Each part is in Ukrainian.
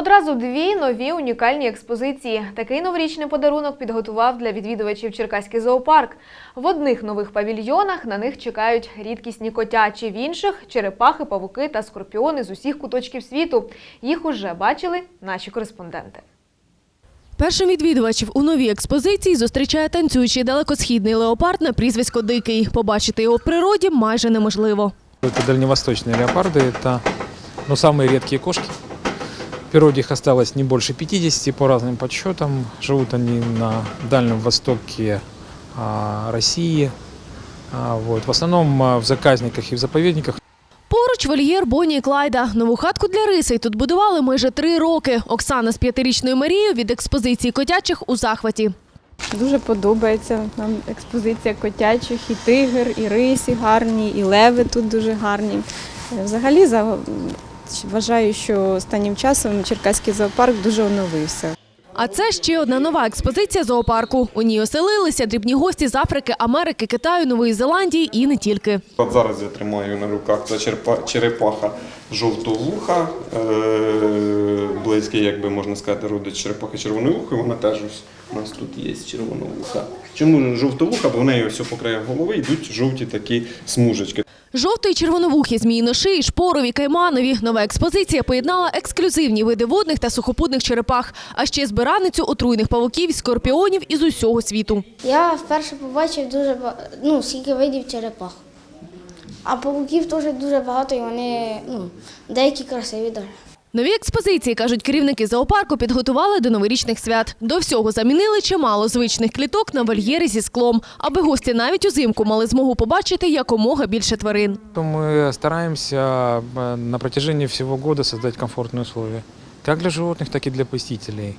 Одразу дві нові унікальні експозиції. Такий новорічний подарунок підготував для відвідувачів Черкаський зоопарк. В одних нових павільйонах на них чекають рідкісні котячі, в інших черепахи, павуки та скорпіони з усіх куточків світу. Їх уже бачили наші кореспонденти. Першим відвідувачів у новій експозиції зустрічає танцюючий далекосхідний леопард на прізвисько Дикий. Побачити його в природі майже неможливо. Это дальневосточные леопарды, это ну, самые редкие кошки. В природе их осталось не больше 50 по разным подсчетам. Живут они на Дальнем Востоке а, России. Вот. В основном в заказниках и в заповедниках. Поруч вольєр Бонні і Клайда. Нову хатку для рисей тут будували майже три роки. Оксана з п'ятирічною Марією від експозиції котячих у захваті. Дуже подобається нам експозиція котячих, і тигр, і рисі гарні, і леви тут дуже гарні. Взагалі за- вважаю, що останнім часом Черкаський зоопарк дуже оновився. А це ще одна нова експозиція зоопарку. У ній оселилися дрібні гості з Африки, Америки, Китаю, Нової Зеландії і не тільки. От зараз я тримаю на руках це черепаха жовтовуха, е, близький, як би можна сказати, родич черепахи червоновухи, вона теж ось у нас тут є червоновуха. Чому жовтовуха? Бо в неї ось по краях голови йдуть жовті такі смужечки. Жовтої червоновухи, зміїношиї, шпорові, кайманові. Нова експозиція поєднала ексклюзивні види водних та сухопутних черепах, а ще збираницю отруйних павуків скорпіонів із усього світу. Я вперше побачив дуже ну, скільки видів черепах. А павуків теж дуже багато, і вони ну, деякі красиві даже. Нові експозиції, кажуть керівники зоопарку, підготували до новорічних свят. До всього замінили чимало звичних кліток на вольєри зі склом, аби гості навіть узимку мали змогу побачити якомога більше тварин. То Мы стараемся э, на протяжении всего года создать комфортные условия. Как для животных, так и для посетителей.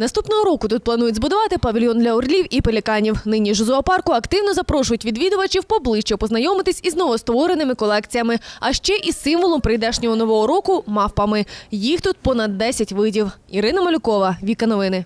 Наступного року тут планують збудувати павільйон для орлів і пеліканів. Нині ж зоопарку активно запрошують відвідувачів поближче познайомитись із новоствореними колекціями, а ще із символом прийдешнього нового року мавпами. Їх тут понад 10 видів. Ірина Малюкова, Віка Новини.